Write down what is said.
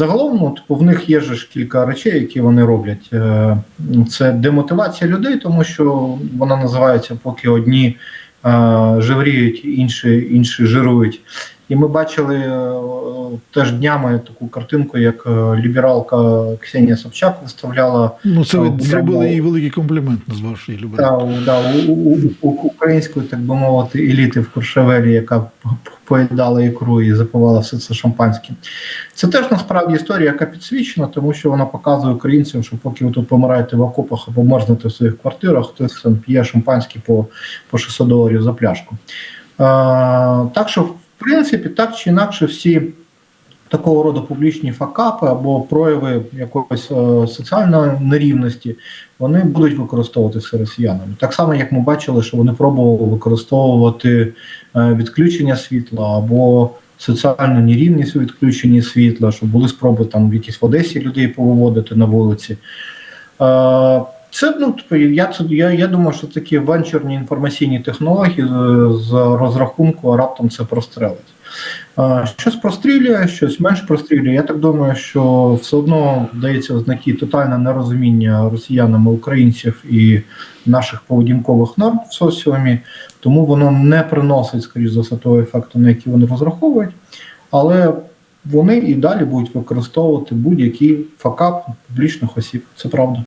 Загалом, ну, типу, в них є ж кілька речей, які вони роблять. Е, Це демотивація людей, тому що вона називається поки одні е, живріють, інші, інші жирують. І ми бачили е, теж днями таку картинку, як е, лібералка Ксенія Собчак виставляла Ну, це ви зробили їй великий комплімент, назвавши її да, у, у, у, української, так би мовити, еліти в Куршевелі, яка поїдала ікру і запивала все це шампанським. Це теж насправді історія, яка підсвічена, тому що вона показує українцям, що поки ви тут помираєте в окопах або мерзнете в своїх квартирах, хтось там п'є шампанське по, по 600 доларів за пляшку. Е, так що, принципі, так чи інакше, всі такого роду публічні факапи або прояви якоїсь е, соціальної нерівності, вони будуть використовуватися росіянами. Так само, як ми бачили, що вони пробували використовувати е, відключення світла або соціальну нерівність у відключенні світла, що були спроби там в якійсь в Одесі людей повиводити на вулиці. Е, Це ну типу, я я, я думаю, що такі венчурні інформаційні технології з, з розрахунку а раптом це прострелить. Е, Щось прострілює, щось менш прострілює. Я так думаю, що все одно дається ознаки тотальне нерозуміння росіянами українців і наших поведінкових норм в соціумі, тому воно не приносить, скоріш за все, того ефекту, на який вони розраховують, але вони і далі будуть використовувати будь-який факап публічних осіб. Це правда.